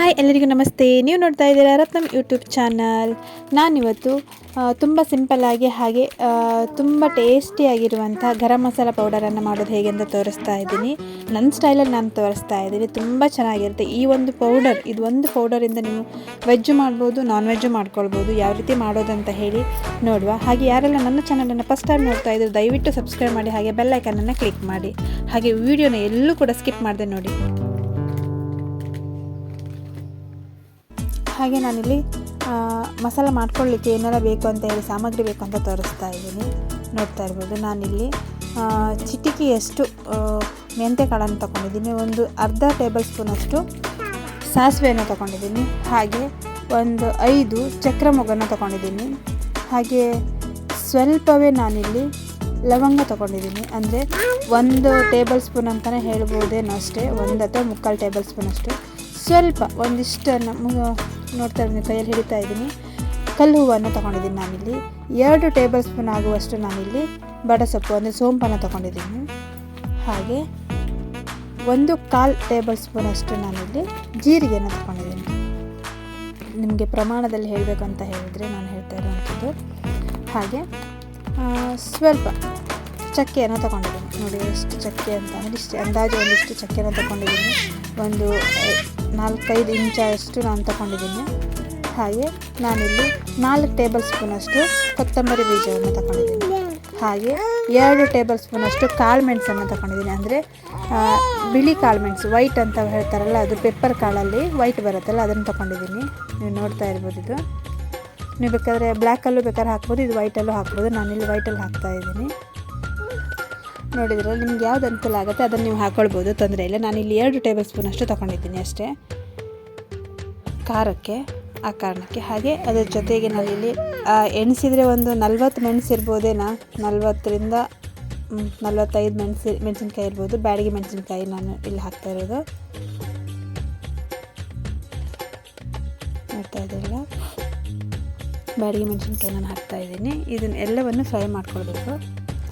Hi ಎಲ್ಲರಿಗೂ ನಮಸ್ತೆ. ನೀವು ನೋಡ್ತಾ ಇದ್ದೀರಾ ರತ್ನಂ ಯೂಟ್ಯೂಬ್ ಚಾನಲ್. ನಾನಿವತ್ತು ತುಂಬ ಸಿಂಪಲ್ಲಾಗಿ ಹಾಗೆ ತುಂಬ ಟೇಸ್ಟಿಯಾಗಿರುವಂಥ ಗರಂ ಮಸಾಲ ಪೌಡರನ್ನು ಮಾಡೋದು ಹೇಗೆ ಅಂತ ತೋರಿಸ್ತಾ ಇದ್ದೀನಿ. ನನ್ನ ಸ್ಟೈಲಲ್ಲಿ ನಾನು ತೋರಿಸ್ತಾ ಇದ್ದೀನಿ. ತುಂಬ ಚೆನ್ನಾಗಿರುತ್ತೆ. ಈ ಒಂದು ಪೌಡರ್, ಇದು ಒಂದು ಪೌಡರಿಂದ ನೀವು ವೆಜ್ಜು ಮಾಡ್ಬೋದು ನಾನ್ ವೆಜ್ಜು ಮಾಡ್ಕೊಳ್ಬೋದು, ಯಾವ ರೀತಿ ಮಾಡೋದಂತ ಹೇಳಿ ನೋಡುವ. ಹಾಗೆ ಯಾರೆಲ್ಲ ನನ್ನ ಚಾನಲನ್ನು ಫಸ್ಟ್ ಟೈಮ್ ನೋಡ್ತಾ ಇದ್ದರೆ ದಯವಿಟ್ಟು ಸಬ್ಸ್ಕ್ರೈಬ್ ಮಾಡಿ, ಹಾಗೆ ಬೆಲ್ಲೈಕನನ್ನು ಕ್ಲಿಕ್ ಮಾಡಿ. ಹಾಗೆ ವಿಡಿಯೋನ ಎಲ್ಲೂ ಕೂಡ ಸ್ಕಿಪ್ ಮಾಡಿದೆ ನೋಡಿ. ಹಾಗೆ ನಾನಿಲ್ಲಿ ಮಸಾಲ ಮಾಡ್ಕೊಳ್ಳಿಕ್ಕೆ ಏನೆಲ್ಲ ಬೇಕು ಅಂತ ಹೇಳಿ ಸಾಮಗ್ರಿ ಬೇಕು ಅಂತ ತೋರಿಸ್ತಾ ಇದ್ದೀನಿ. ನೋಡ್ತಾ ಇರ್ಬೋದು ನಾನಿಲ್ಲಿ ಚಿಟಿಕಿಯಷ್ಟು ಚಿಟಿಕೆಯಷ್ಟು ಆ, ಮೆಂತ್ಯ ಕಾಳನ್ನು ತಗೊಂಡಿದ್ದೀನಿ. ಒಂದು ಅರ್ಧ ಟೇಬಲ್ ಸ್ಪೂನಷ್ಟು ಸಾಸಿವೆಯನ್ನು ತೊಗೊಂಡಿದ್ದೀನಿ. ಹಾಗೆ ಒಂದು ಐದು ಚಕ್ರ ಮೊಗ್ಗನ್ನು ತೊಗೊಂಡಿದ್ದೀನಿ. ಹಾಗೆ ಸ್ವಲ್ಪವೇ ನಾನಿಲ್ಲಿ ಲವಂಗ ತೊಗೊಂಡಿದ್ದೀನಿ. ಅಂದರೆ ಒಂದು ಟೇಬಲ್ ಸ್ಪೂನ್ ಅಂತಲೇ ಹೇಳ್ಬೋದೇನೋ ಅಷ್ಟೇ ಒಂದು ಅಥವಾ ಮುಕ್ಕಾಲು ಟೇಬಲ್ ಸ್ಪೂನ್ ಅಷ್ಟು. ಸ್ವಲ್ಪ ಒಂದಿಷ್ಟನ್ನು ನೋಡ್ತಾ ಇದ್ದೀನಿ, ಕೈಯಲ್ಲಿ ಹಿಡಿತಾ ಇದ್ದೀನಿ. ಕಲ್ಲು ಹೂವನ್ನು ತಗೊಂಡಿದ್ದೀನಿ ನಾನಿಲ್ಲಿ. ಎರಡು ಟೇಬಲ್ ಸ್ಪೂನ್ ಆಗುವಷ್ಟು ನಾನಿಲ್ಲಿ ಬಡಸೊಪ್ಪು ಅಂದರೆ ಸೋಂಪನ್ನು ತಗೊಂಡಿದ್ದೀನಿ. ಹಾಗೆ ಒಂದು ಕಾಲು ಟೇಬಲ್ ಸ್ಪೂನ್ ಅಷ್ಟು ನಾನಿಲ್ಲಿ ಜೀರಿಗೆಯನ್ನು ತೊಗೊಂಡಿದ್ದೀನಿ. ನಿಮಗೆ ಪ್ರಮಾಣದಲ್ಲಿ ಹೇಳಬೇಕು ಅಂತ ಹೇಳಿದರೆ ನಾನು ಹೇಳ್ತಾ ಇರುವಂಥದ್ದು. ಹಾಗೆ ಸ್ವಲ್ಪ ಚಕ್ಕೆಯನ್ನು ತಗೊಂಡಿದ್ದೀನಿ. ನೋಡಿ, ಎಷ್ಟು ಚಕ್ಕೆ ಅಂತ, ಅಂದರೆ ಇಷ್ಟು ಅಂದಾಜು ಒಂದಿಷ್ಟು ಚಕ್ಕೆನ ತಗೊಂಡಿದ್ದೀನಿ. ಒಂದು ನಾಲ್ಕೈದು ಇಂಚಷ್ಟು ನಾನು ತಗೊಂಡಿದ್ದೀನಿ. ಹಾಗೆ ನಾನಿಲ್ಲಿ ನಾಲ್ಕು ಟೇಬಲ್ ಸ್ಪೂನಷ್ಟು ಕೊತ್ತಂಬರಿ ಬೀಜವನ್ನು ತಗೊಂಡಿದ್ದೀನಿ. ಹಾಗೆ ಎರಡು ಟೇಬಲ್ ಸ್ಪೂನಷ್ಟು ಕಾಳು ಮೆಣಸನ್ನು ತಗೊಂಡಿದ್ದೀನಿ. ಅಂದರೆ ಬಿಳಿ ಕಾಳು ಮೆಣಸು, ವೈಟ್ ಅಂತ ಹೇಳ್ತಾರಲ್ಲ, ಅದು ಪೆಪ್ಪರ್ ಕಾಳಲ್ಲಿ ವೈಟ್ ಬರುತ್ತಲ್ಲ, ಅದನ್ನು ತಗೊಂಡಿದ್ದೀನಿ. ನೀವು ನೋಡ್ತಾ ಇರ್ಬೋದು ಇದು. ನೀವು ಬೇಕಾದರೆ ಬ್ಲ್ಯಾಕಲ್ಲೂ ಬೇಕಾದ್ರೆ ಹಾಕ್ಬೋದು, ಇದು ವೈಟಲ್ಲೂ ಹಾಕ್ಬೋದು. ನಾನಿಲ್ಲಿ ವೈಟಲ್ಲಿ ಹಾಕ್ತಾ ಇದ್ದೀನಿ. ನೋಡಿದ್ರೆ ನಿಮ್ಗೆ ಯಾವ್ದು ಅನುಕೂಲ ಆಗುತ್ತೆ, ಅದನ್ನು ನೀವು ಹಾಕ್ಕೊಳ್ಬೋದು ತೊಂದರೆ ಇಲ್ಲ. ನಾನು ಇಲ್ಲಿ ಎರಡು ಟೇಬಲ್ ಸ್ಪೂನ್ ಅಷ್ಟು ತೊಗೊಂಡಿದ್ದೀನಿ ಅಷ್ಟೇ. ಖಾರಕ್ಕೆ, ಆ ಕಾರಣಕ್ಕೆ ಹಾಗೆ. ಅದರ ಜೊತೆಗೆ ನಾನಿಲ್ಲಿ ಇಲ್ಲಿ ಎಣಿಸಿದರೆ ಒಂದು ನಲ್ವತ್ತು ಮೆಣಸು ಇರ್ಬೋದೇನಾ? ನಲ್ವತ್ತರಿಂದ ನಲ್ವತ್ತೈದು ಮೆಣಸಿ, ಮೆಣಸಿನ್ಕಾಯಿ ಇರ್ಬೋದು. ಬ್ಯಾಡಿಗೆ ಮೆಣಸಿನ್ಕಾಯಿ ನಾನು ಇಲ್ಲಿ ಹಾಕ್ತಾ ಇರೋದು. ನೋಡ್ತಾ ಇದ್ದಿಲ್ಲ ಬ್ಯಾಡಿಗೆ ಮೆಣಸಿನ್ಕಾಯಿ ನಾನು ಹಾಕ್ತಾ ಇದ್ದೀನಿ. ಇದನ್ನ ಎಲ್ಲವನ್ನು ಫ್ರೈ ಮಾಡ್ಕೊಳ್ಬೇಕು.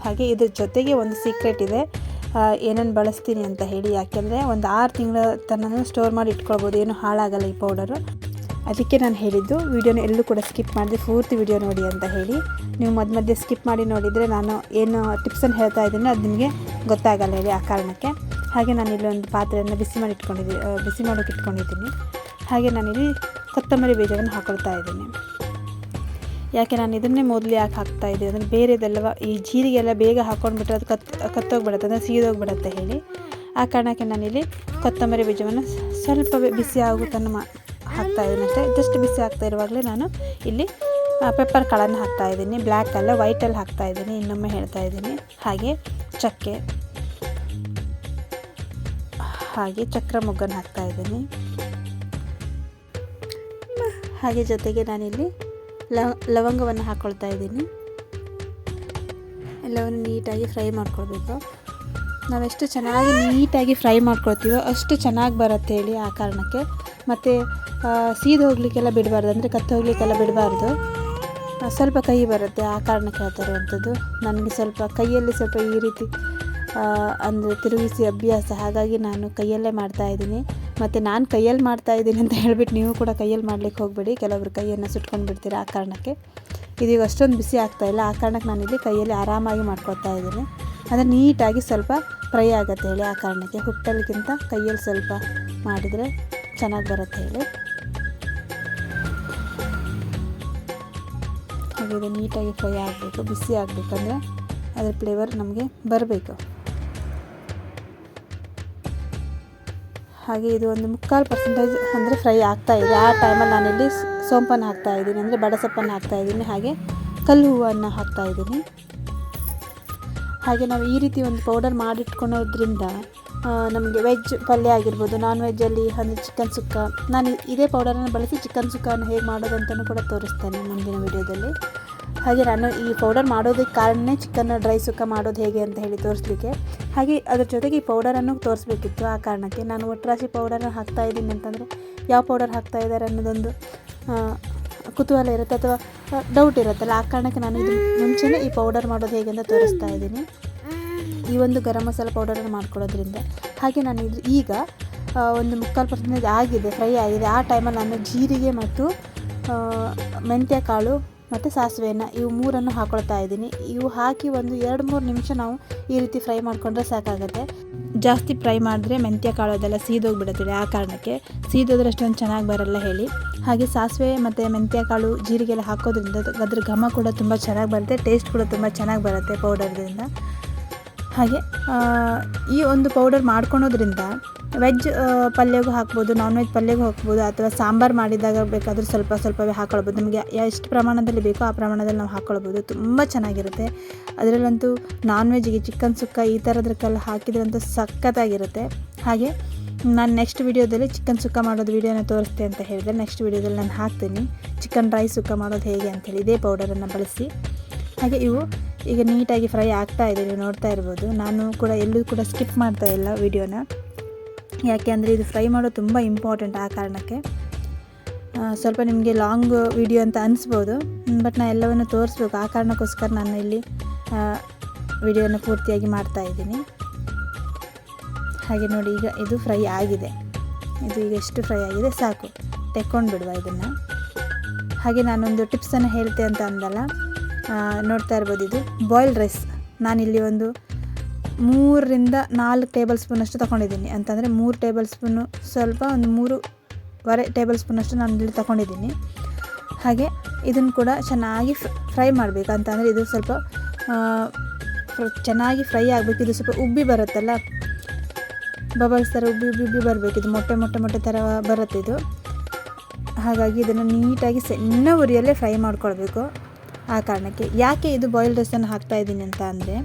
ಹಾಗೆ ಇದ್ರ ಜೊತೆಗೆ ಒಂದು ಸೀಕ್ರೆಟ್ ಇದೆ. ಏನೇನು ಬಳಸ್ತೀನಿ ಅಂತ ಹೇಳಿ. ಯಾಕೆಂದರೆ ಒಂದು ಆರು ತಿಂಗಳ ತನಕ ಸ್ಟೋರ್ ಮಾಡಿ ಇಟ್ಕೊಳ್ಬೋದು. ಏನು ಹಾಳಾಗಲ್ಲ ಈ ಪೌಡರು ಅದಕ್ಕೆ ನಾನು ಹೇಳಿದ್ದು, ವೀಡಿಯೋನ ಎಲ್ಲೂ ಕೂಡ ಸ್ಕಿಪ್ ಮಾಡಿದೆ. ಪೂರ್ತಿ ವಿಡಿಯೋ ನೋಡಿ ಅಂತ ಹೇಳಿ. ನೀವು ಮಧ್ಯ ಮಧ್ಯೆ ಸ್ಕಿಪ್ ಮಾಡಿ ನೋಡಿದರೆ ನಾನು ಏನು ಟಿಪ್ಸನ್ನು ಹೇಳ್ತಾ ಇದ್ದೀನಿ, ಅದು ನಿಮಗೆ ಗೊತ್ತಾಗಲ್ಲ ಹೇಳಿ ಆ ಕಾರಣಕ್ಕೆ. ಹಾಗೆ ನಾನಿಲ್ಲಿ ಒಂದು ಪಾತ್ರೆಯನ್ನು ಬಿಸಿ ಮಾಡಿ ಇಟ್ಕೊಂಡಿದ್ದೀನಿ ಬಿಸಿ ಮಾಡೋಕೆ ಇಟ್ಕೊಂಡಿದ್ದೀನಿ. ಹಾಗೆ ನಾನಿಲ್ಲಿ ಕೊತ್ತಂಬರಿ ಬೀಜವನ್ನು ಹಾಕೊಳ್ತಾ ಇದ್ದೀನಿ. ಯಾಕೆ ನಾನು ಇದನ್ನೇ ಮೊದಲು ಯಾಕೆ ಹಾಕ್ತಾ ಇದ್ದೆ? ಅಂದರೆ ಬೇರೆದೆಲ್ಲ ಈ ಜೀರಿಗೆ ಎಲ್ಲ ಬೇಗ ಹಾಕ್ಕೊಂಡ್ಬಿಟ್ರೆ ಅದು ಕತ್, ಕತ್ತೋಗ್ಬಿಡುತ್ತೆ ಅಂದರೆ ಸೀದೋಗ್ಬಿಡುತ್ತೆ ಹೇಳಿ. ಆ ಕಾರಣಕ್ಕೆ ನಾನಿಲ್ಲಿ ಕೊತ್ತಂಬರಿ ಬೀಜವನ್ನು ಸ್ವಲ್ಪ ಬಿಸಿ ಆಗೋ ಮಾ, ಹಾಕ್ತಾ ಇದ್ದೀನಿ ಅಷ್ಟೇ ಜಸ್ಟ್ ಬಿಸಿ ಆಗ್ತಾ ಇರುವಾಗಲೇ ನಾನು ಇಲ್ಲಿ ಪೆಪ್ಪರ್ ಕಾಳನ್ನು ಹಾಕ್ತಾ ಇದ್ದೀನಿ. ಬ್ಲ್ಯಾಕ್ ಅಲ್ಲ ವೈಟಲ್ಲಿ ಹಾಕ್ತಾ ಇದ್ದೀನಿ. ಇನ್ನೊಮ್ಮೆ ಹೇಳ್ತಾ ಇದ್ದೀನಿ. ಹಾಗೆ ಚಕ್ಕೆ, ಹಾಗೆ ಚಕ್ರ ಮೊಗ್ಗನ್ನು ಹಾಕ್ತಾ ಇದ್ದೀನಿ. ಹಾಗೆ ಜೊತೆಗೆ ನಾನಿಲ್ಲಿ ಲವಂಗವನ್ನು ಹಾಕ್ಕೊಳ್ತಾ ಇದ್ದೀನಿ. ಎಲ್ಲವನ್ನು ನೀಟಾಗಿ ಫ್ರೈ ಮಾಡ್ಕೊಳ್ಬೇಕು. ನಾವೆಷ್ಟು ಚೆನ್ನಾಗಿ ನೀಟಾಗಿ ಫ್ರೈ ಮಾಡ್ಕೊಳ್ತೀವೋ ಅಷ್ಟು ಚೆನ್ನಾಗಿ ಬರುತ್ತೆ ಹೇಳಿ ಆ ಕಾರಣಕ್ಕೆ. ಮತ್ತು ಸೀದ ಹೋಗ್ಲಿಕ್ಕೆಲ್ಲ ಬಿಡಬಾರ್ದು, ಅಂದರೆ ಕತ್ತ ಹೋಗ್ಲಿಕ್ಕೆಲ್ಲ ಬಿಡಬಾರ್ದು. ಸ್ವಲ್ಪ ಕೈ ಬರುತ್ತೆ ಆ ಕಾರಣಕ್ಕೆ ಹೇಳ್ತಾ ಇರುವಂಥದ್ದು ನನಗೆ ಸ್ವಲ್ಪ ಕೈಯಲ್ಲಿ ಸ್ವಲ್ಪ ಈ ರೀತಿ ಅಂದರೆ ತಿರುಗಿಸಿ ಅಭ್ಯಾಸ. ಹಾಗಾಗಿ ನಾನು ಕೈಯಲ್ಲೇ ಮಾಡ್ತಾ ಇದ್ದೀನಿ. ಮತ್ತು ನಾನು ಕೈಯಲ್ಲಿ ಮಾಡ್ತಾ ಇದ್ದೀನಿ ಅಂತ ಹೇಳಿಬಿಟ್ಟು ನೀವು ಕೂಡ ಕೈಯಲ್ಲಿ ಮಾಡ್ಲಿಕ್ಕೆ ಹೋಗಬೇಡಿ. ಕೆಲವರು ಕೈಯನ್ನು ಸುಟ್ಕೊಂಡು ಬಿಡ್ತೀರ ಆ ಕಾರಣಕ್ಕೆ. ಇದೀಗ ಅಷ್ಟೊಂದು ಬಿಸಿ ಆಗ್ತಾ ಇಲ್ಲ. ಆ ಕಾರಣಕ್ಕೆ ನಾನಿಲ್ಲಿ ಕೈಯಲ್ಲಿ ಆರಾಮಾಗಿ ಮಾಡ್ಕೊತಾ ಇದ್ದೀನಿ. ಅಂದರೆ ನೀಟಾಗಿ ಸ್ವಲ್ಪ ಫ್ರೈ ಆಗುತ್ತೆ ಹೇಳಿ ಆ ಕಾರಣಕ್ಕೆ. ಹುಟ್ಟಲಿಕ್ಕಿಂತ ಕೈಯಲ್ಲಿ ಸ್ವಲ್ಪ ಮಾಡಿದರೆ ಚೆನ್ನಾಗಿ ಬರುತ್ತೆ ಹೇಳಿ. ಹಾಗೆ ನೀಟಾಗಿ ಫ್ರೈ ಆಗಬೇಕು, ಬಿಸಿ ಆಗಬೇಕಂದ್ರೆ ಅದರ ಫ್ಲೇವರ್ ನಮಗೆ ಬರಬೇಕು. ಹಾಗೆ ಇದು ಒಂದು ಮುಕ್ಕಾಲು ಪರ್ಸೆಂಟೇಜ್ ಅಂದರೆ ಫ್ರೈ ಆಗ್ತಾ ಇದೆ. ಆ ಟೈಮಲ್ಲಿ ನಾನಿಲ್ಲಿ ಸೋಂಪನ್ನು ಹಾಕ್ತಾ ಇದ್ದೀನಿ. ಅಂದರೆ ಬಡಸೊಪ್ಪನ್ನು ಹಾಕ್ತಾ ಇದ್ದೀನಿ. ಹಾಗೆ ಕಲ್ಲು ಹೂವನ್ನು ಹಾಕ್ತಾ ಇದ್ದೀನಿ. ಹಾಗೆ ನಾವು ಈ ರೀತಿ ಒಂದು ಪೌಡರ್ ಮಾಡಿಟ್ಕೊಳ್ಳೋದ್ರಿಂದ ನಮಗೆ ವೆಜ್ ಪಲ್ಯ ಆಗಿರ್ಬೋದು ನಾನ್ ವೆಜ್ಜಲ್ಲಿ ಅಂದರೆ ಚಿಕನ್ ಸುಕ್ಕ. ನಾನು ಇದೇ ಪೌಡರನ್ನು ಬಳಸಿ ಚಿಕನ್ ಸುಕ್ಕನ್ನು ಹೇಗೆ ಮಾಡೋದಂತಲೂ ಕೂಡ ತೋರಿಸ್ತೇನೆ ಮುಂದಿನ ವಿಡಿಯೋದಲ್ಲಿ ಹಾಗೆ ನಾನು ಈ ಪೌಡರ್ ಮಾಡೋದಕ್ಕೆ ಕಾರಣನೇ ಚಿಕನ್ ಡ್ರೈ ಸುಕ್ಕ ಮಾಡೋದು ಹೇಗೆ ಅಂತ ಹೇಳಿ ತೋರಿಸ್ಲಿಕ್ಕೆ. ಹಾಗೆ ಅದ್ರ ಜೊತೆಗೆ ಈ ಪೌಡರನ್ನು ತೋರಿಸ್ಬೇಕಿತ್ತು ಆ ಕಾರಣಕ್ಕೆ. ನಾನು ಒಟ್ರಾಸಿ ಪೌಡರನ್ನು ಹಾಕ್ತಾ ಇದ್ದೀನಿ ಅಂತಂದರೆ ಯಾವ ಪೌಡರ್ ಹಾಕ್ತಾ ಇದ್ದಾರೆ ಅನ್ನೋದೊಂದು ಕುತೂಹಲ ಇರುತ್ತೆ ಅಥವಾ ಡೌಟ್ ಇರುತ್ತಲ್ಲ. ಆ ಕಾರಣಕ್ಕೆ ನಾನು ಇದು ಮುಂಚೆನೇ ಈ ಪೌಡರ್ ಮಾಡೋದು ಹೇಗೆ ಅಂತ ತೋರಿಸ್ತಾ ಇದ್ದೀನಿ. ಈ ಒಂದು ಗರಂ ಮಸಾಲೆ ಪೌಡರನ್ನು ಮಾಡ್ಕೊಳ್ಳೋದ್ರಿಂದ. ಹಾಗೆ ನಾನು ಇದು ಈಗ ಒಂದು ಮುಕ್ಕಾಲು ಪರ್ಸೆಂಟೇಜ್ ಆಗಿದೆ ಫ್ರೈ ಆಗಿದೆ. ಆ ಟೈಮಲ್ಲಿ ನಾನು ಜೀರಿಗೆ ಮತ್ತು ಮೆಂತ್ಯ ಕಾಳು ಮತ್ತು ಸಾಸಿವೆಯನ್ನು ಇವು ಮೂರನ್ನು ಹಾಕೊಳ್ತಾ ಇದ್ದೀನಿ. ಇವು ಹಾಕಿ ಒಂದು ಎರಡು ಮೂರು ನಿಮಿಷ ನಾವು ಈ ರೀತಿ ಫ್ರೈ ಮಾಡಿಕೊಂಡ್ರೆ ಸಾಕಾಗುತ್ತೆ. ಜಾಸ್ತಿ ಫ್ರೈ ಮಾಡಿದ್ರೆ ಮೆಂತ್ಯ ಕಾಳು ಅದೆಲ್ಲ ಸೀದೋಗಿಬಿಡುತ್ತೆ ಆ ಕಾರಣಕ್ಕೆ. ಸೀದೋದ್ರೆ ಅಷ್ಟೊಂದು ಚೆನ್ನಾಗಿ ಬರಲ್ಲ ಹೇಳಿ. ಹಾಗೆ ಸಾಸಿವೆ ಮತ್ತು ಮೆಂತ್ಯ ಕಾಳು ಜೀರಿಗೆ ಎಲ್ಲ ಹಾಕೋದ್ರಿಂದ ಅದು- ಅದ್ರ ಘಮ ಕೂಡ ತುಂಬ ಚೆನ್ನಾಗಿ ಬರುತ್ತೆ ಟೇಸ್ಟ್ ಕೂಡ ತುಂಬ ಚೆನ್ನಾಗಿ ಬರುತ್ತೆ ಪೌಡರ್ದಿಂದ. ಹಾಗೆ ಈ ಒಂದು ಪೌಡರ್ ಮಾಡ್ಕೊಳೋದ್ರಿಂದ ವೆಜ್ ಪಲ್ಯಗೂ ಹಾಕ್ಬೋದು ನಾನ್ ವೆಜ್ ಪಲ್ಯಗೂ ಹಾಕ್ಬೋದು ಅಥವಾ ಸಾಂಬಾರು ಮಾಡಿದಾಗ ಬೇಕಾದರೂ ಸ್ವಲ್ಪ ಸ್ವಲ್ಪವೇ ಹಾಕ್ಕೊಳ್ಬೋದು ನಮಗೆ ಎಷ್ಟು ಪ್ರಮಾಣದಲ್ಲಿ ಬೇಕೋ ಆ ಪ್ರಮಾಣದಲ್ಲಿ ನಾವು ಹಾಕ್ಕೊಳ್ಬೋದು ತುಂಬ ಚೆನ್ನಾಗಿರುತ್ತೆ. ಅದರಲ್ಲಂತೂ ನಾನ್ ವೆಜ್ಗೆ ಚಿಕನ್ ಸುಕ್ಕ ಈ ಥರದಕ್ಕೆಲ್ಲ ಹಾಕಿದ್ರಂತೂ ಸಖತ್ತಾಗಿರುತ್ತೆ. ಹಾಗೆ ನಾನು ನೆಕ್ಸ್ಟ್ ವಿಡಿಯೋದಲ್ಲಿ ಚಿಕನ್ ಸುಕ್ಕ ಮಾಡೋದು ವಿಡಿಯೋನ ತೋರಿಸ್ತೆ ಅಂತ ಹೇಳಿದೆ ನೆಕ್ಸ್ಟ್ ವಿಡಿಯೋದಲ್ಲಿ ನಾನು ಹಾಕ್ತೀನಿ. ಚಿಕನ್ ರೈಸ್ ಸುಕ್ಕ ಮಾಡೋದು ಹೇಗೆ ಅಂಥೇಳಿ ಇದೇ ಪೌಡರನ್ನು ಬಳಸಿ. ಹಾಗೆ ಇವು ಈಗ ನೀಟಾಗಿ ಫ್ರೈ ಆಗ್ತಾ ಇದೆ, ನೀವು ನೋಡ್ತಾ ಇರ್ಬೋದು. ನಾನು ಕೂಡ ಎಲ್ಲೂ ಕೂಡ ಸ್ಕಿಪ್ ಮಾಡ್ತಾ ಇಲ್ಲ ವಿಡಿಯೋನ ಯಾಕೆ ಅಂದರೆ ಇದು ಫ್ರೈ ಮಾಡೋದು ತುಂಬ ಇಂಪಾರ್ಟೆಂಟ್ ಆ ಕಾರಣಕ್ಕೆ. ಸ್ವಲ್ಪ ನಿಮಗೆ ಲಾಂಗ್ ವಿಡಿಯೋ ಅಂತ ಅನಿಸ್ಬೋದು, ಬಟ್ ನಾನು ಎಲ್ಲವನ್ನು ತೋರಿಸ್ಬೇಕು. ಆ ಕಾರಣಕ್ಕೋಸ್ಕರ ನಾನು ಇಲ್ಲಿ ವಿಡಿಯೋನ ಪೂರ್ತಿಯಾಗಿ ಮಾಡ್ತಾ ಇದ್ದೀನಿ. ಹಾಗೆ ನೋಡಿ, ಈಗ ಇದು ಫ್ರೈ ಆಗಿದೆ. ಇದು ಈಗ ಎಷ್ಟು ಫ್ರೈ ಆಗಿದೆ? ಸಾಕು, ತೆಕ್ಕೊಂಡು ಬಿಡುವ ಇದನ್ನು. ಹಾಗೆ ನಾನೊಂದು ಟಿಪ್ಸನ್ನು ಹೇಳ್ತೆ ಅಂತ ಅಂದಲ್ಲ. ನೋಡ್ತಾ ಇರ್ಬೋದು ಇದು. Boiled rice. ನಾನಿಲ್ಲಿ ಒಂದು ಮೂರರಿಂದ ನಾಲ್ಕು ಟೇಬಲ್ ಸ್ಪೂನಷ್ಟು ತೊಗೊಂಡಿದ್ದೀನಿ. ಅಂತಂದರೆ ಮೂರು ಟೇಬಲ್ ಸ್ಪೂನು ಸ್ವಲ್ಪ ಒಂದು ಮೂರುವರೆ ಟೇಬಲ್ ಸ್ಪೂನಷ್ಟು ನಾನು ಇಲ್ಲಿ ತೊಗೊಂಡಿದ್ದೀನಿ. ಹಾಗೆ ಇದನ್ನು ಕೂಡ ಚೆನ್ನಾಗಿ ಫ್ರೈ ಮಾಡಬೇಕು. ಅಂತಂದರೆ ಇದು ಸ್ವಲ್ಪ ಚೆನ್ನಾಗಿ ಫ್ರೈ ಆಗಬೇಕು. ಇದು ಸ್ವಲ್ಪ ಉಬ್ಬಿ ಬರುತ್ತಲ್ಲ? ಬಬಲ್ಸ್ ಥರ ಉಬ್ಬಿ ಉಬ್ಬಿ ಉಬ್ಬಿ ಬರಬೇಕು. ಇದು ಮೊಟ್ಟೆ ಮೊಟ್ಟೆ ಮೊಟ್ಟೆ ಥರ ಬರುತ್ತೆ ಇದು. ಹಾಗಾಗಿ ಇದನ್ನು ನೀಟಾಗಿ ಸಣ್ಣ ಉರಿಯಲ್ಲೇ ಫ್ರೈ ಮಾಡ್ಕೊಳ್ಬೇಕು ಆ ಕಾರಣಕ್ಕೆ. ಯಾಕೆ ಇದು ಬಾಯ್ಲ್ ರೈಸನ್ನು ಹಾಕ್ತಾ ಇದ್ದೀನಿ ಅಂತ ಅಂದರೆ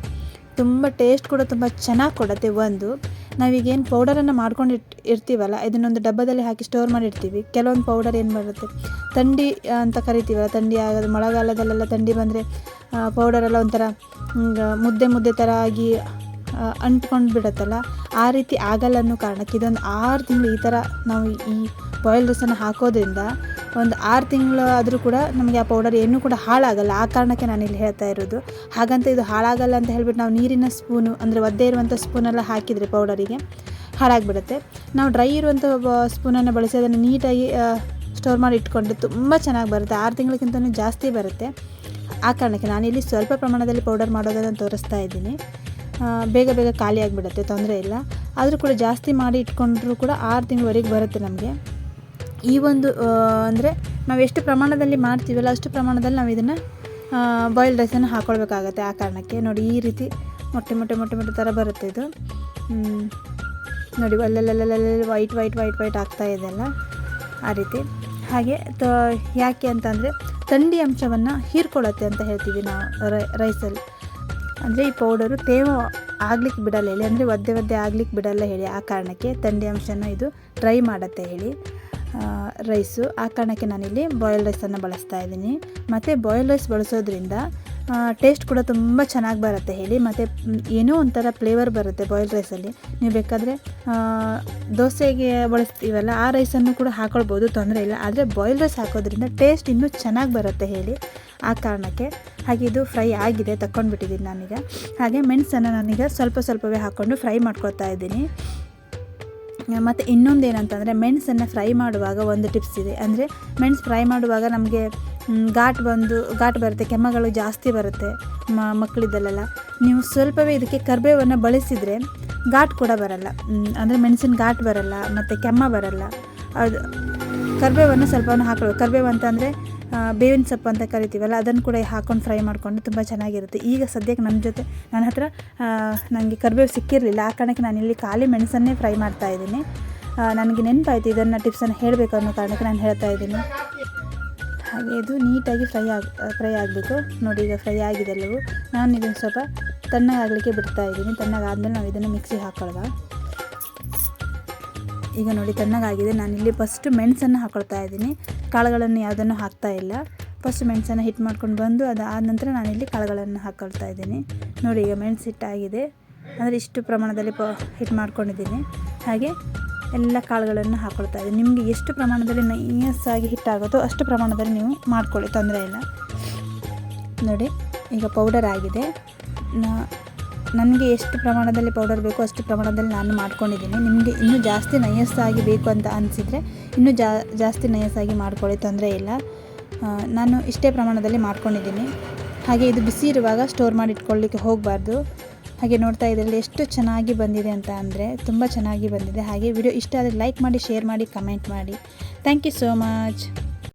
ತುಂಬ ಟೇಸ್ಟ್ ಕೂಡ ತುಂಬ ಚೆನ್ನಾಗಿ ಕೊಡುತ್ತೆ ಒಂದು. ನಾವೀಗೇನು ಪೌಡರನ್ನು ಮಾಡ್ಕೊಂಡು ಇಟ್, ಇರ್ತೀವಲ್ಲ, ಇದನ್ನೊಂದು ಡಬ್ಬದಲ್ಲಿ ಹಾಕಿ ಸ್ಟೋರ್ ಮಾಡಿರ್ತೀವಿ ಕೆಲವೊಂದು ಪೌಡರ್ ಏನು ಬರುತ್ತೆ ಥಂಡಿ ಅಂತ ಕರಿತೀವಲ್ಲ ಥಂಡಿ ಆಗೋದು, ಮಳೆಗಾಲದಲ್ಲೆಲ್ಲ ಥಂಡಿ ಬಂದರೆ ಪೌಡರೆಲ್ಲ ಒಂಥರ ಮುದ್ದೆ ಮುದ್ದೆ ಥರ ಆಗಿ ಅಂಟ್ಕೊಂಡು ಬಿಡುತ್ತಲ್ಲ, ಆ ರೀತಿ ಆಗಲ್ಲ ಅನ್ನೋ ಕಾರಣಕ್ಕೆ ಇದೊಂದು ಆರು ತಿಂಗಳು ಈ ಥರ ನಾವು ಈ ಬಾಯ್ಲ್ ರೈಸನ್ನು ಹಾಕೋದ್ರಿಂದ ಒಂದು ಆರು ತಿಂಗಳು ಆದರೂ ಕೂಡ ನಮಗೆ ಆ ಪೌಡರ್ ಏನೂ ಕೂಡ ಹಾಳಾಗಲ್ಲ. ಆ ಕಾರಣಕ್ಕೆ ನಾನು ಇಲ್ಲಿ ಹೇಳ್ತಾ ಇರೋದು. ಹಾಗಂತ ಇದು ಹಾಳಾಗಲ್ಲ ಅಂತ ಹೇಳ್ಬಿಟ್ಟು ನಾವು ನೀರಿನ ಸ್ಪೂನು ಅಂದರೆ ಒದ್ದೆ ಇರುವಂಥ ಸ್ಪೂನೆಲ್ಲ ಹಾಕಿದರೆ ಪೌಡರಿಗೆ ಹಾಳಾಗಿಬಿಡುತ್ತೆ. ನಾವು ಡ್ರೈ ಇರುವಂಥ ಸ್ಪೂನನ್ನು ಬಳಸಿ ಅದನ್ನು ನೀಟಾಗಿ ಸ್ಟೋರ್ ಮಾಡಿ ಇಟ್ಕೊಂಡ್ರೆ ತುಂಬ ಚೆನ್ನಾಗಿ ಬರುತ್ತೆ. ಆರು ತಿಂಗಳಿಗಿಂತಲೂ ಜಾಸ್ತಿ ಬರುತ್ತೆ. ಆ ಕಾರಣಕ್ಕೆ ನಾನಿಲ್ಲಿ ಸ್ವಲ್ಪ ಪ್ರಮಾಣದಲ್ಲಿ ಪೌಡರ್ ಮಾಡೋದನ್ನು ತೋರಿಸ್ತಾ ಇದ್ದೀನಿ. ಬೇಗ ಬೇಗ ಖಾಲಿ ಆಗಿಬಿಡುತ್ತೆ, ತೊಂದರೆ ಇಲ್ಲ. ಆದರೂ ಕೂಡ ಜಾಸ್ತಿ ಮಾಡಿ ಇಟ್ಕೊಂಡ್ರೂ ಕೂಡ ಆರು ತಿಂಗಳವರೆಗೆ ಬರುತ್ತೆ ನಮಗೆ. ಈ ಒಂದು ಅಂದರೆ ನಾವು ಎಷ್ಟು ಪ್ರಮಾಣದಲ್ಲಿ ಮಾಡ್ತೀವಲ್ಲ ಅಷ್ಟು ಪ್ರಮಾಣದಲ್ಲಿ ನಾವು ಇದನ್ನು ಬಾಯ್ಲ್ಡ್ ರೈಸನ್ನು ಹಾಕ್ಕೊಳ್ಬೇಕಾಗತ್ತೆ ಆ ಕಾರಣಕ್ಕೆ. ನೋಡಿ ಈ ರೀತಿ ಮೊಟ್ಟೆ ಮೊಟ್ಟೆ ಮೊಟ್ಟೆ ಮೊಟ್ಟೆ ಥರ ಬರುತ್ತೆ ಇದು. ನೋಡಿ ಅಲ್ಲಲ್ಲಲ್ಲಲ್ಲಿ ವೈಟ್ ವೈಟ್ ವೈಟ್ ವೈಟ್ ಆಗ್ತಾ ಇದೆಲ್ಲ ಆ ರೀತಿ. ಹಾಗೆ ತ, ಯಾಕೆ ಅಂತಂದರೆ ಥಂಡಿ ಅಂಶವನ್ನು ಹೀರ್ಕೊಳ್ಳುತ್ತೆ ಅಂತ ಹೇಳ್ತೀವಿ ನಾವು ರೈಸಲ್ಲಿ ಅಂದರೆ ಈ ಪೌಡರು ತೇವ ಆಗ್ಲಿಕ್ಕೆ ಬಿಡಲ್ಲ ಹೇಳಿ, ಅಂದರೆ ಒದ್ದೆ ಒದ್ದೆ ಆಗ್ಲಿಕ್ಕೆ ಬಿಡಲ್ಲ ಹೇಳಿ ಆ ಕಾರಣಕ್ಕೆ ಥಂಡಿ ಅಂಶನ ಇದು ಡ್ರೈ ಮಾಡುತ್ತೆ ಹೇಳಿ. ರೈಸು ಆ ಕಾರಣಕ್ಕೆ ನಾನಿಲ್ಲಿ ಬಾಯ್ಲ್ ರೈಸನ್ನು ಬಳಸ್ತಾ ಇದ್ದೀನಿ. ಮತ್ತು ಬಾಯ್ಲ್ ರೈಸ್ ಬಳಸೋದ್ರಿಂದ ಟೇಸ್ಟ್ ಕೂಡ ತುಂಬ ಚೆನ್ನಾಗಿ ಬರುತ್ತೆ ಹೇಳಿ. ಮತ್ತು ಏನೋ ಒಂಥರ ಫ್ಲೇವರ್ ಬರುತ್ತೆ ಬಾಯ್ಲ್ಡ್ ರೈಸಲ್ಲಿ ನೀವು ಬೇಕಾದರೆ ದೋಸೆಗೆ ಬಳಸ್ತೀವಲ್ಲ, ಆ ರೈಸನ್ನು ಕೂಡ ಹಾಕೊಳ್ಬೋದು, ತೊಂದರೆ ಇಲ್ಲ. ಆದರೆ ಬಾಯ್ಲ್ ರೈಸ್ ಹಾಕೋದ್ರಿಂದ ಟೇಸ್ಟ್ ಇನ್ನೂ ಚೆನ್ನಾಗಿ ಬರುತ್ತೆ ಹೇಳಿ. ಆ ಕಾರಣಕ್ಕೆ ಹಾಗೆ ಇದು ಫ್ರೈ ಆಗಿದೆ ತಗೊಂಡ್ಬಿಟ್ಟಿದ್ದೀನಿ ನಾನೀಗ. ಹಾಗೆ ಮೆಣಸನ್ನು ನಾನೀಗ ಸ್ವಲ್ಪ ಸ್ವಲ್ಪವೇ ಹಾಕ್ಕೊಂಡು ಫ್ರೈ ಮಾಡ್ಕೊಳ್ತಾ ಇದ್ದೀನಿ. ಮತ್ತು ಇನ್ನೊಂದು ಏನಂತಂದರೆ ಮೆಣಸನ್ನು ಫ್ರೈ ಮಾಡುವಾಗ ಒಂದು ಟಿಪ್ಸ್ ಇದೆ. ಅಂದರೆ ಮೆಣಸು ಫ್ರೈ ಮಾಡುವಾಗ ನಮಗೆ ಘಾಟ್ ಬಂದು, ಘಾಟ್ ಬರುತ್ತೆ, ಕೆಮ್ಮಗಳು ಜಾಸ್ತಿ ಬರುತ್ತೆ ಮಕ್ಕಳಿದ್ದಲ್ಲೆಲ್ಲ ನೀವು ಸ್ವಲ್ಪವೇ ಇದಕ್ಕೆ ಕರ್ಬೇವನ್ನು ಬಳಸಿದರೆ ಘಾಟ್ ಕೂಡ ಬರಲ್ಲ. ಅಂದರೆ ಮೆಣಸಿನ ಘಾಟ್ ಬರಲ್ಲ, ಮತ್ತು ಕೆಮ್ಮ ಬರಲ್ಲ. ಅದು ಕರ್ಬೇವನ್ನು ಸ್ವಲ್ಪವನ್ನು ಹಾಕಬೇಕು. ಕರ್ಬೇವು ಅಂತ ಅಂದರೆ ಬೇವಿನ ಸೊಪ್ಪು ಅಂತ ಕರಿತೀವಲ್ಲ, ಅದನ್ನು ಕೂಡ ಹಾಕೊಂಡು ಫ್ರೈ ಮಾಡಿಕೊಂಡು ತುಂಬ ಚೆನ್ನಾಗಿರುತ್ತೆ. ಈಗ ಸದ್ಯಕ್ಕೆ ನನ್ನ ಜೊತೆ ನನ್ನ ಹತ್ರ ನನಗೆ ಕರಿಬೇವು ಸಿಕ್ಕಿರಲಿಲ್ಲ. ಆ ಕಾರಣಕ್ಕೆ ನಾನು ಇಲ್ಲಿ ಖಾಲಿ ಮೆಣಸನ್ನೇ ಫ್ರೈ ಮಾಡ್ತಾ ಇದ್ದೀನಿ. ನನಗೆ ನೆನಪಾಯ್ತು ಇದನ್ನು ಟಿಪ್ಸನ್ನು ಹೇಳಬೇಕು ಅನ್ನೋ ಕಾರಣಕ್ಕೆ ನಾನು ಹೇಳ್ತಾ ಇದ್ದೀನಿ. ಹಾಗೆ ಇದು ನೀಟಾಗಿ ಫ್ರೈ ಆಗಿ ಫ್ರೈ ಆಗಬೇಕು ನೋಡಿ, ಈಗ ಫ್ರೈ ಆಗಿದೆ ಎಲ್ಲವೂ. ನಾನು ಇದನ್ನು ಸ್ವಲ್ಪ ತಣ್ಣಗಾಗಲಿಕ್ಕೆ ಬಿಡ್ತಾ ಇದ್ದೀನಿ. ತಣ್ಣಗಾದ್ಮೇಲೆ ನಾವು ಇದನ್ನು ಮಿಕ್ಸಿ ಹಾಕೊಳ್ಳುವ ಈಗ ನೋಡಿ, ತಣ್ಣಗಾಗಿದೆ. ನಾನಿಲ್ಲಿ ಫಸ್ಟ್ ಮೆಣಸನ್ನು ಹಾಕೊಳ್ತಾ ಇದ್ದೀನಿ. ಕಾಳುಗಳನ್ನು ಯಾವುದನ್ನು ಹಾಕ್ತಾ ಇಲ್ಲ. ಫಸ್ಟ್ ಮೆಣಸನ್ನು ಹಿಟ್ ಮಾಡ್ಕೊಂಡು ಬಂದು ಅದು ಆದ ನಂತರ ನಾನಿಲ್ಲಿ ಕಾಳುಗಳನ್ನು ಹಾಕ್ಕೊಳ್ತಾ ಇದ್ದೀನಿ. ನೋಡಿ ಈಗ ಮೆಣಸು ಹಿಟ್ಟಾಗಿದೆ ಅಂದರೆ ಇಷ್ಟು ಪ್ರಮಾಣದಲ್ಲಿ ಪ ಹಿಟ್ ಮಾಡ್ಕೊಂಡಿದ್ದೀನಿ. ಹಾಗೆ ಎಲ್ಲ ಕಾಳುಗಳನ್ನು ಹಾಕ್ಕೊಳ್ತಾ ಇದ್ದೀನಿ. ನಿಮಗೆ ಎಷ್ಟು ಪ್ರಮಾಣದಲ್ಲಿ ನೈಸಾಗಿ ಹಿಟ್ಟಾಗುತ್ತೋ ಅಷ್ಟು ಪ್ರಮಾಣದಲ್ಲಿ ನೀವು ಮಾಡ್ಕೊಳ್ಳಿ, ತೊಂದರೆ ಇಲ್ಲ. ನೋಡಿ, ಈಗ ಪೌಡರ್ ಆಗಿದೆ. ನಾ ನನಗೆ ಎಷ್ಟು ಪ್ರಮಾಣದಲ್ಲಿ ಪೌಡರ್ ಬೇಕೋ ಅಷ್ಟು ಪ್ರಮಾಣದಲ್ಲಿ ನಾನು ಮಾಡ್ಕೊಂಡಿದ್ದೀನಿ. ನಿಮಗೆ ಇನ್ನೂ ಜಾಸ್ತಿ ನಯಸ್ಸಾಗಿ ಬೇಕು ಅಂತ ಅನಿಸಿದರೆ ಇನ್ನೂ ಜಾ, ಜಾಸ್ತಿ ನಯಸ್ಸಾಗಿ ಮಾಡ್ಕೊಳ್ಳಿ, ತೊಂದರೆ ಇಲ್ಲ. ನಾನು ಇಷ್ಟೇ ಪ್ರಮಾಣದಲ್ಲಿ ಮಾಡ್ಕೊಂಡಿದ್ದೀನಿ. ಹಾಗೆ ಇದು ಬಿಸಿ ಇರುವಾಗ ಸ್ಟೋರ್ ಮಾಡಿ ಇಟ್ಕೊಳ್ಳಿಕ್ಕೆ ಹೋಗಬಾರ್ದು. ಹಾಗೆ ನೋಡ್ತಾ ಇದ್ರಲ್ಲಿ ಎಷ್ಟು ಚೆನ್ನಾಗಿ ಬಂದಿದೆ ಅಂತ ಅಂದರೆ ತುಂಬ ಚೆನ್ನಾಗಿ ಬಂದಿದೆ. ಹಾಗೆ ವಿಡಿಯೋ ಇಷ್ಟ ಆದರೆ ಲೈಕ್ ಮಾಡಿ ಶೇರ್ ಮಾಡಿ ಕಮೆಂಟ್ ಮಾಡಿ. Thank you so much